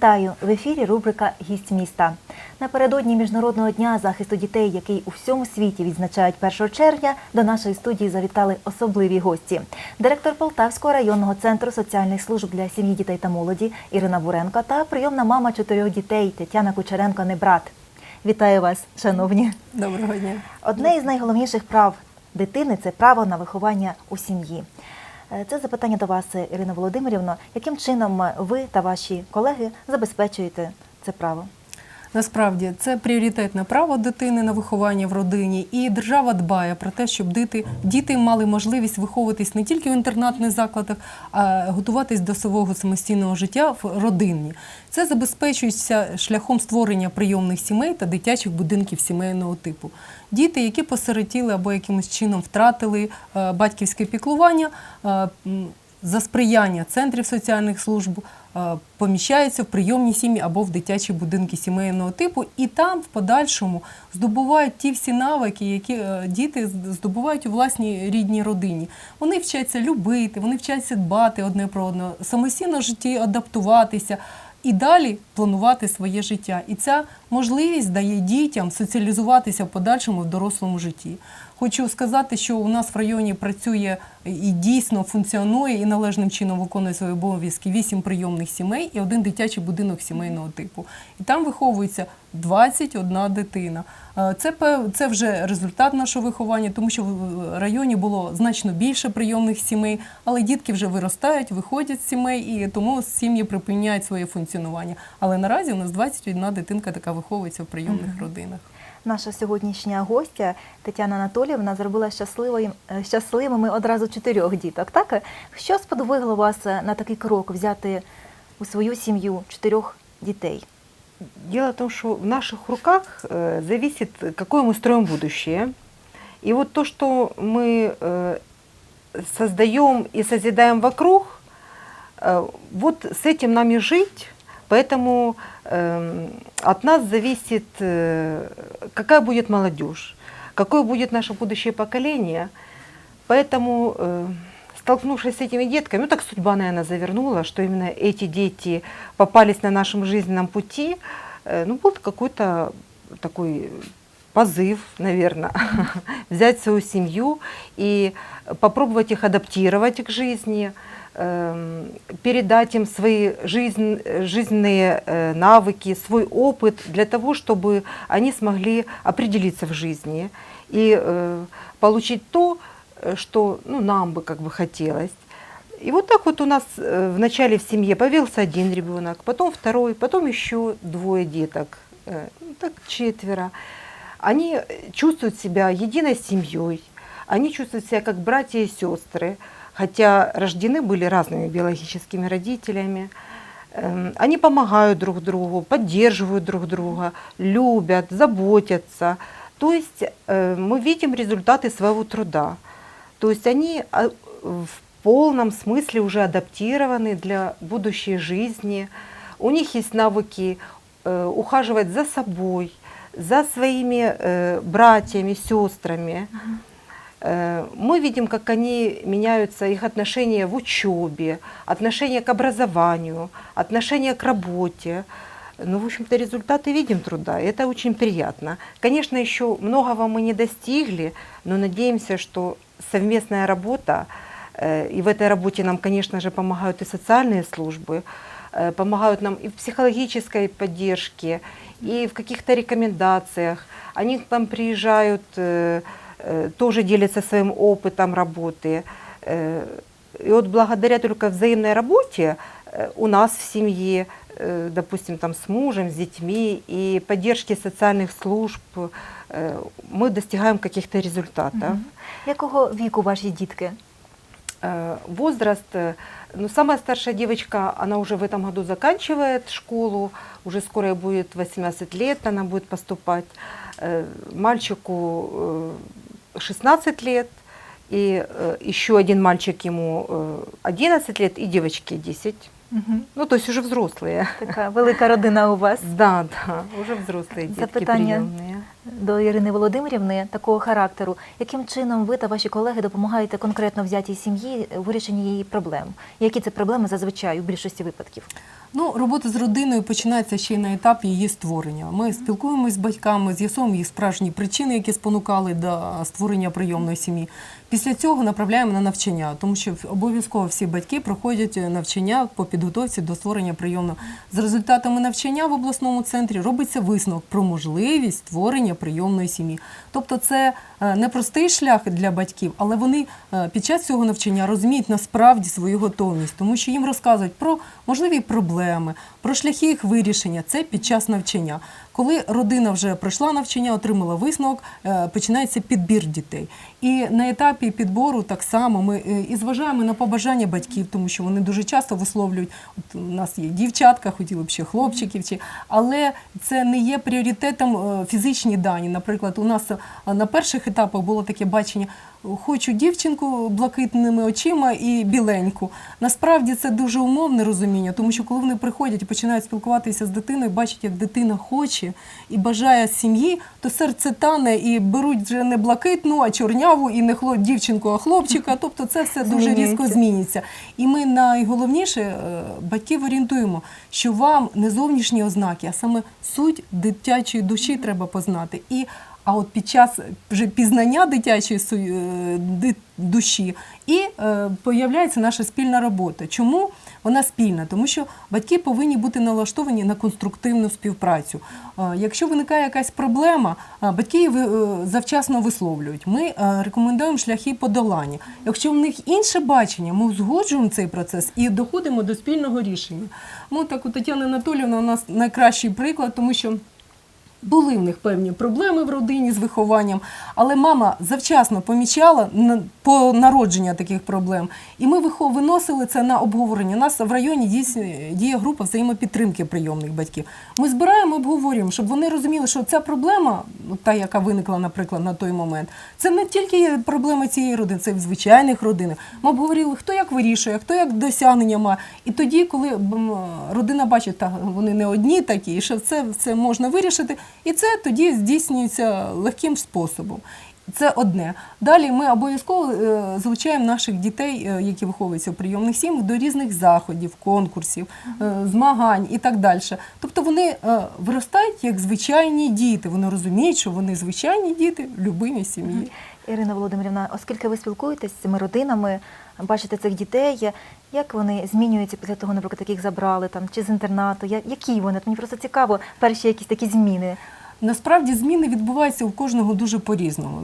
Вітаю в ефірі. Рубрика Гість міста. Напередодні міжнародного дня захисту дітей, який у всьому світі відзначають 1 червня, до нашої студії завітали особливі гості. Директор Полтавського районного центру соціальних служб для сім'ї, дітей та молоді Ірина Буренко та прийомна мама чотирьох дітей Тетяна Кучеренко Небрат. Вітаю вас, шановні. Доброго дня. Одне із найголовніших прав дитини це право на виховання у сім'ї. Е, Це запитання до вас, Ірина Володимирівна. Яким чином ви та ваші колеги забезпечуєте це право? Насправді це пріоритетне право дитини на виховання в родині, і держава дбає про те, щоб діти, діти мали можливість виховуватись не тільки в інтернатних закладах, а готуватись до свого самостійного життя в родині. Це забезпечується шляхом створення прийомних сімей та дитячих будинків сімейного типу. Діти, які посиротіли або якимось чином втратили е, батьківське піклування, е, за сприяння центрів соціальних служб поміщаються в прийомні сім'ї або в дитячі будинки сімейного типу, і там в подальшому здобувають ті всі навики, які е, діти здобувають у власній рідній родині. Вони вчаться любити, вони вчаться дбати одне про одного, самостійно в житті адаптуватися. І далі планувати своє життя. І ця можливість дає дітям соціалізуватися в подальшому в дорослому житті. Хочу сказати, що у нас в районі працює і дійсно функціонує і належним чином виконує свої обов'язки вісім прийомних сімей і один дитячий будинок сімейного типу. І там виховується 21 дитина. Е, Це це вже результат нашого виховання, тому що в районі було значно більше прийомних сімей, але дітки вже виростають, виходять з сімей, і тому сім'ї припиняють своє функціонування. Але наразі у нас 21 дитинка така виховується в прийомних родинах Наша сьогоднішня гостя Тетяна Анатоліївна зробила щасливою, е, щасливими одразу чотирьох діток. Так що сподвигло вас е, на такий крок взяти у свою сім'ю чотирьох дітей? Дело в том, что в наших руках э, зависит, какое мы строим будущее. И вот то, что мы э, создаем и созидаем вокруг, э, вот с этим нам и жить. Поэтому э, от нас зависит, э, какая будет молодежь, какое будет наше будущее поколение. Поэтому, э, столкнувшись с этими детками, ну так судьба, наверное, завернула, что именно эти дети попались на нашем жизненном пути, э, ну был какой-то такой позыв, наверное, взять свою семью и попробовать их адаптировать к жизни, передать им свои жизнь, жизненные э, навыки, свой опыт для того, чтобы они смогли определиться в жизни и э, получить то, э, что ну, нам бы как бы хотелось. И вот так вот у нас вначале в семье появился один ребенок, потом второй, потом еще двое деток, ну, так четверо. Они чувствуют себя единой семьей, они чувствуют себя как братья и сестры, хотя рождены были разными биологическими родителями. Эм, Они помогают друг другу, поддерживают друг друга, любят, заботятся. То есть э, мы видим результаты своего труда. То есть они а, в полном смысле уже адаптированы для будущей жизни. У них есть навыки э, ухаживать за собой, за своими э, братьями, сестрами. Э, Мы видим, как они меняются, их отношения в учебе, отношения к образованию, отношения к работе. Ну, в общем-то, результаты видим труда, и это очень приятно. Конечно, еще многого мы не достигли, но надеемся, что совместная работа, э, и в этой работе нам, конечно же, помогают и социальные службы, э, помогают нам и в психологической поддержке, и в каких-то рекомендациях. Они к нам приезжают, э, э, тоже делятся своим опытом работы. Э, И вот благодаря только взаимной работе э, у нас в семье, э, допустим, там с мужем, с детьми и поддержки социальных служб э, мы достигаем каких-то результатов. Мгм. Якого віку ваші дітки? Э, Возраст, э, ну, самая старшая девочка, она уже в этом году заканчивает школу, уже скоро ей будет 18 лет, она будет поступать. Э, Мальчику э, 16 лет, и э, еще один мальчик ему э, 11 лет, и девочке 10. Мгм. Ну, то есть уже взрослые. Така велика родина у вас. Да, да, уже взрослые детки Запитання приемные. до Ірини Володимирівни такого характеру. Яким чином ви та ваші колеги допомагаєте конкретно взятій сім'ї в вирішенні її проблем? Які це проблеми зазвичай у більшості випадків? Ну, робота з родиною починається ще й на етапі її створення. Ми спілкуємося з батьками, з'ясовуємо їх справжні причини, які спонукали до створення прийомної сім'ї. Після цього направляємо на навчання, тому що обов'язково всі батьки проходять навчання по підготовці до створення прийомного. З результатами навчання в обласному центрі робиться висновок про можливість створення прийомної сім'ї. Тобто, це е, непростий шлях для батьків, але вони е, під час цього навчання розуміють насправді свою готовність, тому що їм розказують про можливі проблеми, про шляхи їх вирішення. Це під час навчання. Коли родина вже пройшла навчання, отримала висновок, е, починається підбір дітей. І на етапі підбору так само ми е, і зважаємо на побажання батьків, тому що вони дуже часто висловлюють, от у нас є дівчатка, хотіли б ще хлопчиків, чи але це не є пріоритетом е, фізичні дані. Наприклад, у нас на перших етапах було таке бачення. Хочу дівчинку блакитними очима і біленьку. Насправді це дуже умовне розуміння, тому що коли вони приходять і починають спілкуватися з дитиною, бачать, як дитина хоче і бажає сім'ї, то серце тане і беруть вже не блакитну, а чорняву, і не хлоп, дівчинку, а хлопчика. Тобто це все дуже різко зміниться. І ми найголовніше е, батьків орієнтуємо, що вам не зовнішні ознаки, а саме суть дитячої душі треба познати. І а от під час вже пізнання дитячої е, душі і е, появляється наша спільна робота. Чому вона спільна? Тому що батьки повинні бути налаштовані на конструктивну співпрацю. Е, якщо виникає якась проблема, е, батьки її е, завчасно висловлюють. Ми рекомендуємо шляхи подолання. Якщо в них інше бачення, ми узгоджуємо цей процес і доходимо до спільного рішення. Ну так у Тетяни Анатоліївна у нас найкращий приклад, тому що. Були в них певні проблеми в родині з вихованням, але мама завчасно помічала по народження таких проблем. І ми виносили це на обговорення. У нас в районі діє група взаємопідтримки прийомних батьків. Ми збираємо, обговорюємо, щоб вони розуміли, що ця проблема, ну, та, яка виникла, наприклад, на той момент, це не тільки проблема цієї родини, це в звичайних родинах. Ми обговорили, хто як вирішує, хто як досягнення має. І тоді, коли родина бачить, та вони не одні такі, що це, це можна вирішити, і це тоді здійснюється легким способом. Це одне. Далі ми обов'язково е, залучаємо наших дітей, е, які виховуються в прийомних сім'ях, до різних заходів, конкурсів, е, змагань і так далі. Тобто вони виростають як звичайні діти. Вони розуміють, що вони звичайні діти в любимій сім'ї. Ірина Володимирівна, оскільки ви спілкуєтесь з цими родинами, бачите цих дітей, як вони змінюються після того, наприклад, яких забрали там чи з інтернату? Які вони? Мені просто цікаво, перші якісь такі зміни. Насправді зміни відбуваються у кожного дуже по-різному.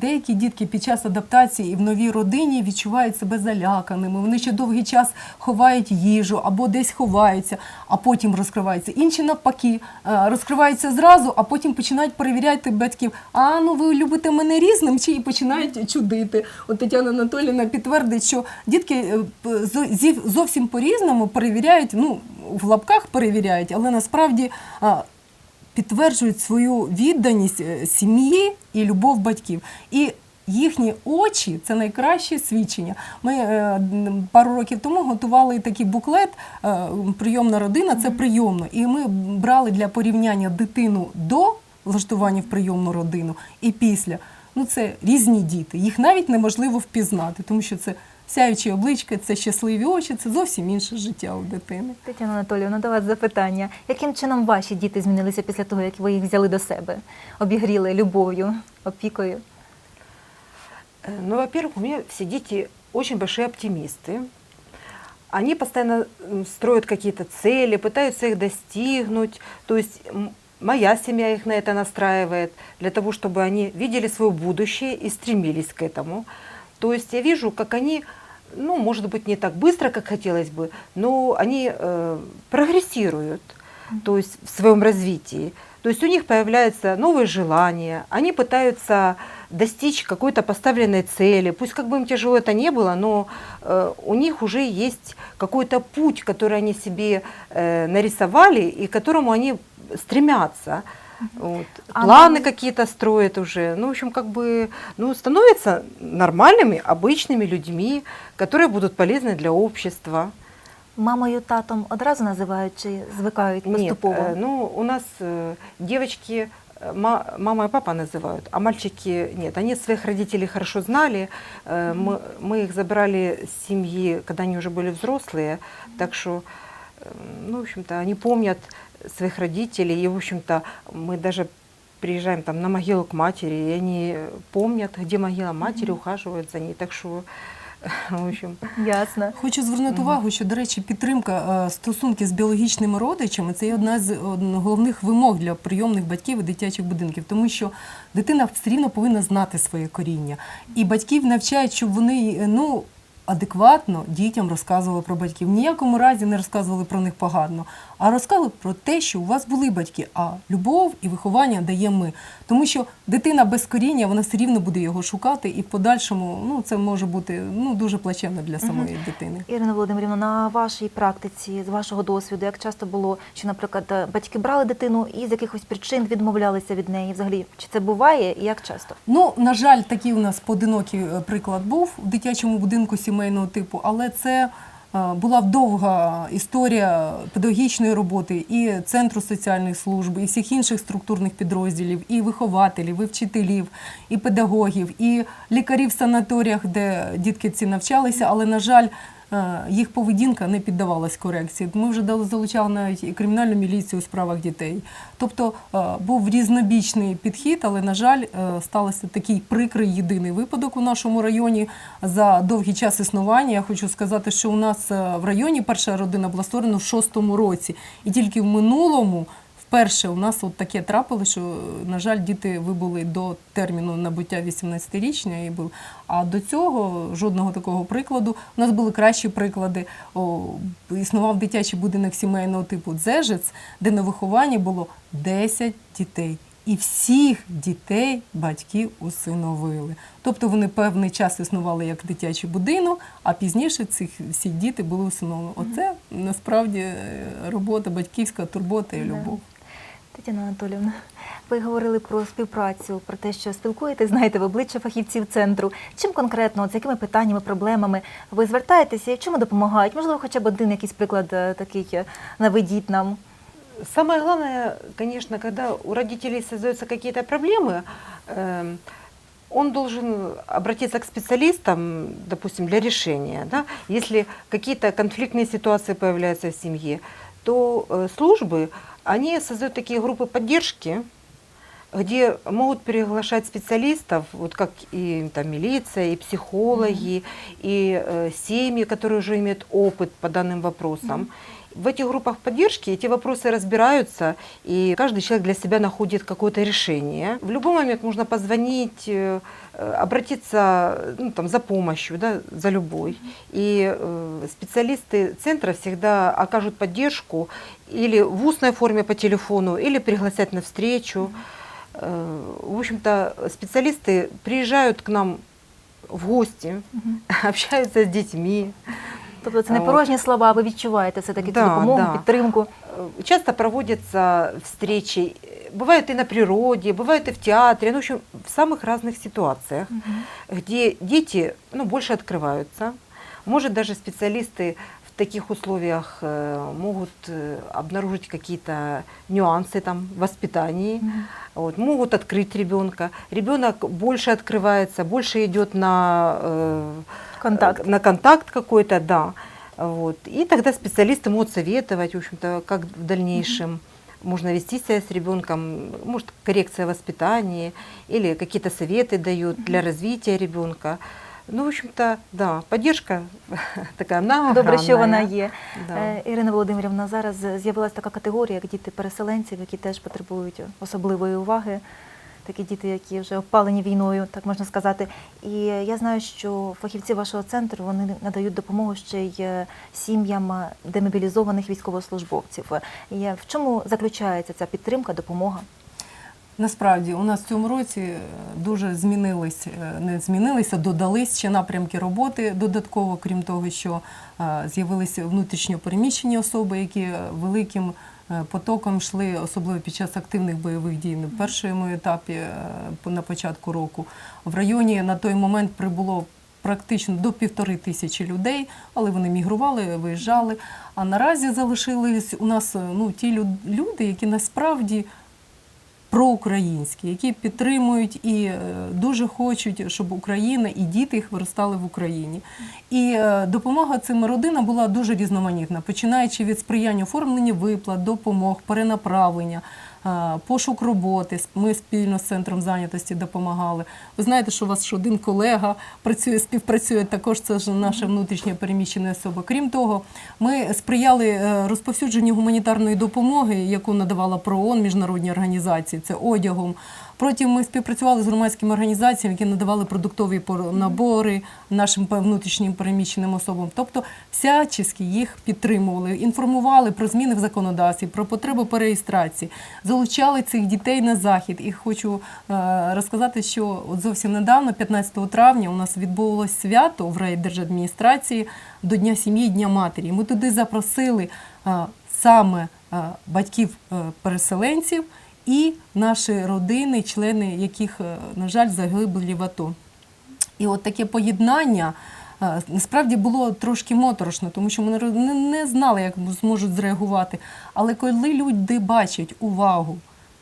Деякі дітки під час адаптації і в новій родині відчувають себе заляканими. Вони ще довгий час ховають їжу або десь ховаються, а потім розкриваються. Інші навпаки е, розкриваються зразу, а потім починають перевіряти батьків. А ну ви любите мене різним чи і починають чудити. От Тетяна Анатоліївна підтвердить, що дітки е, зовсім по-різному перевіряють. Ну в лапках перевіряють, але насправді. Підтверджують свою відданість е, сім'ї і любов батьків. І їхні очі це найкраще свідчення. Ми е, пару років тому готували такий буклет е, Прийомна родина це прийомно. І ми брали для порівняння дитину до влаштування в прийомну родину і після. Ну, це різні діти. Їх навіть неможливо впізнати, тому що це сяючі облички, це щасливі очі, це зовсім інше життя у дитини. Тетяна Анатоліївна, до вас запитання. Яким чином ваші діти змінилися після того, як ви їх взяли до себе, обігріли любов'ю, опікою? Э, Ну, во-первых, у меня все дети очень большие оптимисты. Они постоянно м, строят какие-то цели, пытаются их достигнуть. То есть м, моя семья их на это настраивает, для того, чтобы они видели свое будущее и стремились к этому. То есть я вижу, как они, ну, может быть, не так быстро, как хотелось бы, но они э, прогрессируют, то есть в своем развитии. То есть у них появляются новые желания, они пытаются достичь какой-то поставленной цели. Пусть как бы им тяжело это не было, но э, у них уже есть какой-то путь, который они себе э, нарисовали и к которому они стремятся. Вот. А Планы нам- какие-то строят уже. Ну, в общем, как бы ну, становятся нормальными, обычными людьми, которые будут полезны для общества. Мамою, татом одразу називають чи звикають Нет, поступово? э, ну, у нас э, девочки э, ма- мама и папа называют, а мальчики нет. Они своих родителей хорошо знали. Э, Мы, мы их забрали с семьи, когда они уже были взрослые. Так что ну, в общем-то, они помнят своих родителей, и, в общем-то, мы даже приезжаем там на могилу к матери, и они помнят, где могила матери, ухаживают за ней. Так что, в общем, Ясно. Хочу звернути увагу, що, до речі, підтримка е, стосунків з біологічними родичами це є одна з од- головних вимог для прийомних батьків і дитячих будинків, тому що дитина все рівно повинна знати своє коріння. І батьків навчають, щоб вони е, ну. Адекватно дітям розказували про батьків. Ніякому разі не розказували про них погано, а розказували про те, що у вас були батьки, а любов і виховання дає ми. Тому що дитина без коріння, вона все рівно буде його шукати, і в подальшому ну, це може бути ну, дуже плачевно для самої дитини. Ірина Володимирівна, на вашій практиці, з вашого досвіду, як часто було, що, наприклад, батьки брали дитину і з якихось причин відмовлялися від неї? Взагалі, чи це буває і як часто? Ну, на жаль, такий у нас поодинокий е, приклад був в дитячому будинку сімейного типу, але це була довга історія педагогічної роботи і центру соціальної служби, і всіх інших структурних підрозділів, і вихователів, і вчителів, і педагогів, і лікарів в санаторіях, де дітки ці навчалися, але, на жаль, е, їх поведінка не піддавалась корекції. Ми вже залучали навіть і кримінальну міліцію у справах дітей. Тобто е, був різнобічний підхід, але, на жаль, е, стався такий прикрий єдиний випадок у нашому районі за довгий час існування. Я хочу сказати, що у нас е, в районі перша родина була створена в шостому році, і тільки в минулому. Вперше у нас от таке трапило, що, на жаль, діти вибули до терміну набуття 18-річня. І був. А до цього жодного такого прикладу. У нас були кращі приклади. О, існував дитячий будинок сімейного типу Дзежець, де на вихованні було 10 дітей. І всіх дітей батьки усиновили. Тобто вони певний час існували як дитячий будинок, а пізніше цих всі діти були усиновлені. Оце насправді е, робота батьківська турбота і любов. Тетяна Анатолівна, ви говорили про співпрацю, про те, що спілкуєтесь, знаєте в обличчя фахівців центру. Чим конкретно, з якими питаннями, проблемами ви звертаєтеся і в чому допомагають? Можливо, хоча б один якийсь приклад е, такий е, наведіть нам. самое главное, конечно, когда у родителей создаются какие-то проблемы, эм, он должен обратиться к специалистам, допустим, для решения. Да? Если какие-то конфликтные ситуации появляются в семье, то э, службы, они создают такие группы поддержки, где могут приглашать специалистов, вот как и там, милиция, и психологи, и э, семьи, которые уже имеют опыт по данным вопросам. В этих группах поддержки эти вопросы разбираются, и каждый человек для себя находит какое-то решение. В любой момент можно позвонить, э, обратиться ну, там, за помощью, да, за любой. И э, специалисты центра всегда окажут поддержку или в устной форме по телефону, или пригласят на встречу. Э, В общем-то, специалисты приезжают к нам в гости, общаются с детьми. Тобто це не А от- порожні слова, ви відчуваєте все таки цю Да, допомогу, да. підтримку. Э, Часто проводятся встречи, э, бывают и на природе, бывают и в театре, ну, в общем, в самых разных ситуациях, где дети ну, больше открываются. Может, даже специалисты в таких условиях э, могут э, обнаружить какие-то нюансы там, в воспитании, вот, могут открыть ребенка. Ребенок больше открывается, больше идет на э, Контакт. э, на контакт какой-то, да. Вот. И тогда специалисты могут советовать, в общем-то, как в дальнейшем можно вести себя с ребенком, может, коррекция воспитания или какие-то советы дают для развития ребенка. Ну, в общем-то, да, поддержка такая многогранная. Добре, що вона є. Да. Е, Ірина Володимирівна, зараз з'явилася така категорія, як діти переселенців, які теж потребують особливої уваги. Такі діти, які вже опалені війною, так можна сказати. І я знаю, що фахівці вашого центру вони надають допомогу ще й е, сім'ям демобілізованих військовослужбовців. В чому заключається ця підтримка, допомога? Насправді у нас в цьому році е, дуже змінились, е, не змінилися, додались ще напрямки роботи додатково, крім того, що е, з'явилися внутрішньо переміщені особи, які великим потоком йшли, особливо під час активних бойових дій на першому етапі на початку року. В районі на той момент прибуло практично до півтори тисячі людей, але вони мігрували, виїжджали. А наразі залишились у нас ну, ті люд- люди, які насправді проукраїнські, які підтримують і е, дуже хочуть, щоб Україна і діти їх виростали в Україні. І е, допомога цим родинам була дуже різноманітна, починаючи від сприяння оформлення виплат, допомог, перенаправлення. Е, Пошук роботи ми спільно з центром зайнятості допомагали. Ви знаєте, що у вас ж один колега працює, співпрацює також. Це ж наша внутрішня переміщена особа. Крім того, ми сприяли е, розповсюдженню гуманітарної допомоги, яку надавала ПРООН, міжнародні організації, це одягом. Потім ми співпрацювали з громадськими організаціями, які надавали продуктові набори нашим внутрішнім переміщеним особам. Тобто всячески їх підтримували, інформували про зміни в законодавстві, про потребу перереєстрації, залучали цих дітей на захід. І хочу е, розказати, що от зовсім недавно, 15 травня, у нас відбулось свято в райдержадміністрації до Дня сім'ї, Дня матері. Ми туди запросили е, саме е, батьків переселенців і наші родини, члени яких, е, на жаль, загибли в АТО. І от таке поєднання е, насправді було трошки моторошно, тому що ми не знали, як зможуть зреагувати. Але коли люди бачать увагу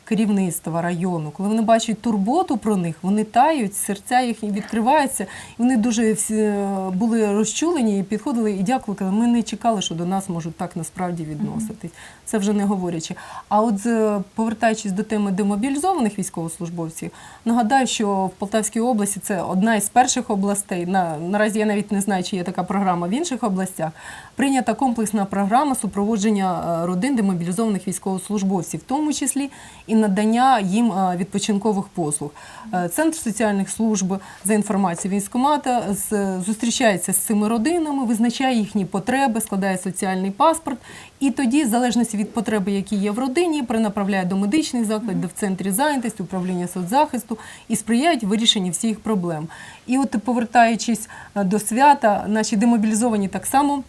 керівництва району, коли вони бачать турботу про них, вони тають, серця їхні відкриваються, і вони дуже всі е, були розчулені і підходили і дякували. казали, Ми не чекали, що до нас можуть так насправді відноситись. Це вже не говорячи. А от повертаючись до теми демобілізованих військовослужбовців, нагадаю, що в Полтавській області це одна із перших областей. На, наразі я навіть не знаю, чи є така програма в інших областях. Прийнята комплексна програма супроводження е, родин демобілізованих військовослужбовців, в тому числі і надання їм е, відпочинкових послуг. Е, Центр соціальних служб за інформацією військкомата з- зустрічається з цими родинами, визначає їхні потреби, складає соціальний паспорт, і тоді, в залежності від потреби, які є в родині, перенаправляє до медичних закладів, в центрі зайнятості, управління соцзахисту і сприяють вирішенню всіх проблем. І от повертаючись е, до свята, наші демобілізовані так само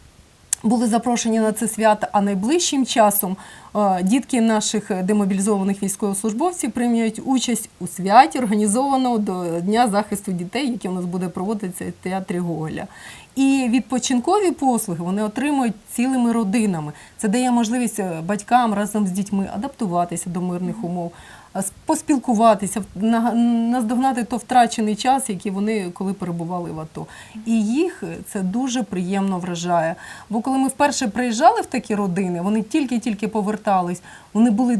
були запрошені на це свято, а найближчим часом е, дітки наших демобілізованих військовослужбовців приймають участь у святі, організованого до Дня захисту дітей, який у нас буде проводитися в театрі Гоголя. І відпочинкові послуги вони отримують цілими родинами. Це дає можливість е, батькам разом з дітьми адаптуватися до мирних умов, поспілкуватися, на- наздогнати то втрачений час, який вони коли перебували в АТО. І їх це дуже приємно вражає. Бо коли ми вперше приїжджали в такі родини, вони тільки-тільки повертались, вони були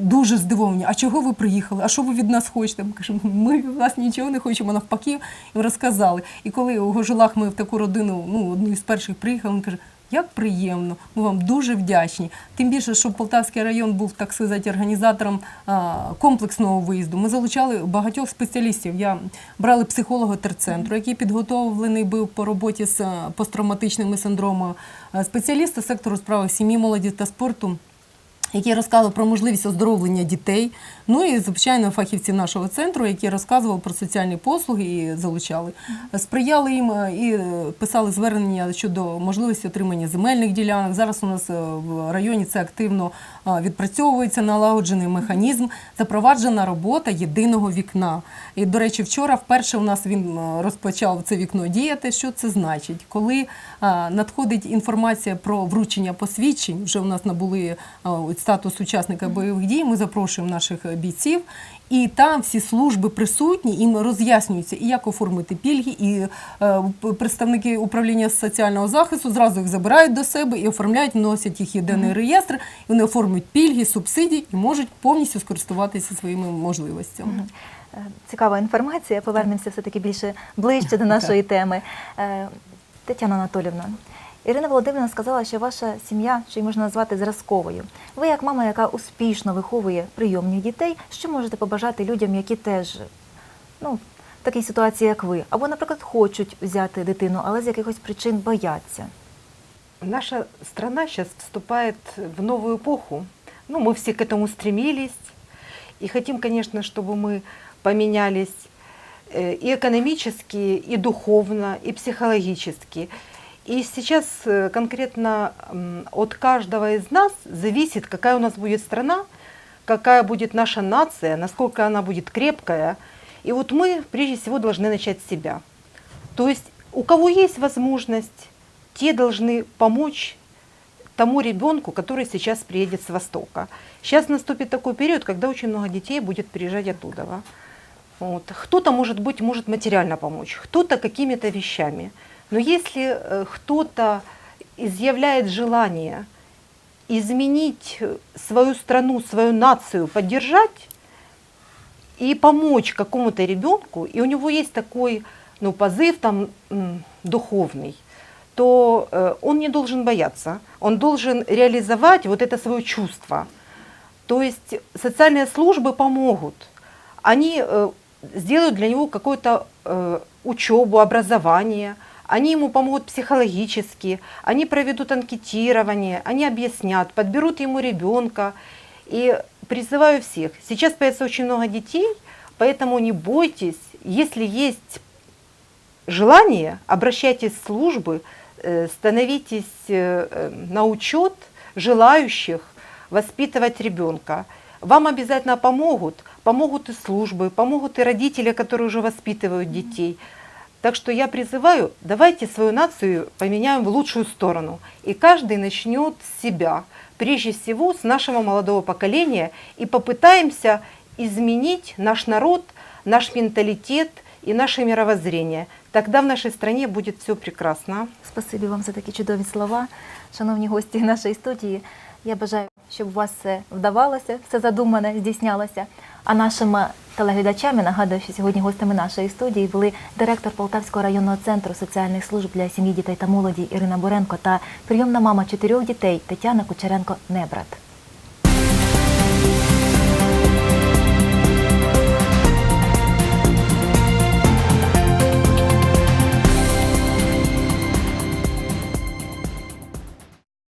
дуже здивовані. А чого ви приїхали? А що ви від нас хочете? Ми кажемо, ми від вас нічого не хочемо, навпаки, їм розказали. І коли у Гожелах ми в таку родину, ну одну із перших приїхали, він каже. Як приємно, ми вам дуже вдячні. Тим більше, що Полтавський район був, так сказати, організатором комплексного виїзду. Ми залучали багатьох спеціалістів. Я брали психолога терцентру, який підготовлений був по роботі з посттравматичними синдромами, спеціаліста сектору справи сім'ї, молоді та спорту. Які розказували про можливість оздоровлення дітей, ну і звичайно фахівці нашого центру, які розказували про соціальні послуги і залучали, сприяли їм е, і е, писали звернення щодо можливості отримання земельних ділянок. Зараз у нас е, в районі це активно відпрацьовується налагоджений механізм, запроваджена робота єдиного вікна. І, до речі, вчора вперше у нас він розпочав це вікно діяти. Що це значить? Коли надходить інформація про вручення посвідчень, вже у нас набули статус учасника бойових дій, ми запрошуємо наших е, бійців. І там всі служби присутні, їм роз'яснюється, і як оформити пільги, і е, представники управління соціального захисту зразу їх забирають до себе і оформляють, вносять їх єдиний реєстр, і вони оформлюють пільги, субсидії і можуть повністю скористуватися своїми можливостями. Е, Цікава інформація. Повернемося все-таки більше ближче до нашої теми. Тетяна Анатолівна, Ірина Володимирівна сказала, що ваша сім'я, що її можна назвати зразковою. Ви, як мама, яка успішно виховує прийомних дітей, що можете побажати людям, які теж ну, в такій ситуації, як ви, або, наприклад, хочуть взяти дитину, але з якихось причин бояться. Наша страна сейчас вступает в новую эпоху. Ну, мы все к этому стремились. И хотим, конечно, чтобы мы поменялись э, и экономически, и духовно, и психологически. И сейчас э, конкретно от каждого из нас зависит, какая у нас будет страна, какая будет наша нация, насколько она будет крепкая. И вот мы прежде всего должны начать с себя. То есть у кого есть возможность, те должны помочь тому ребенку, который сейчас приедет с Востока. Сейчас наступит такой период, когда очень много детей будет приезжать оттуда. Вот. Кто-то, может быть, может материально помочь, кто-то какими-то вещами. Но если э, кто-то изъявляет желание изменить э, свою страну, свою нацию, поддержать и помочь какому-то ребенку, и у него есть такой ну, позыв там, духовный, то э, он не должен бояться, он должен реализовать вот это свое чувство. То есть социальные службы помогут, они сделают для него какую-то учебу, образование, они ему помогут психологически, они проведут анкетирование, они объяснят, подберут ему ребенка. И призываю всех, сейчас появится очень много детей, поэтому не бойтесь, если есть желание, обращайтесь в службы, э, становитесь э, э, на учет желающих воспитывать ребенка. Вам обязательно помогут, помогут и службы, помогут и родители, которые уже воспитывают детей. Так что я призываю, давайте свою нацию поменяем в лучшую сторону. И каждый начнет с себя, прежде всего с нашего молодого поколения, и попытаемся изменить наш народ, наш менталитет и наше мировоззрение. Тогда в нашей стране будет все прекрасно. Спасибі вам за такі чудові слова, шановні гості нашої студії. Я бажаю, щоб у вас все вдавалося, все задумане здійснялося. А нашим телеглядачами нагадую, що сьогодні гостями нашої студії були директор Полтавського районного центру соціальних служб для сім'ї, дітей та молоді Ірина Боренко та прийомна мама чотирьох дітей Тетяна Кучеренко Небрат.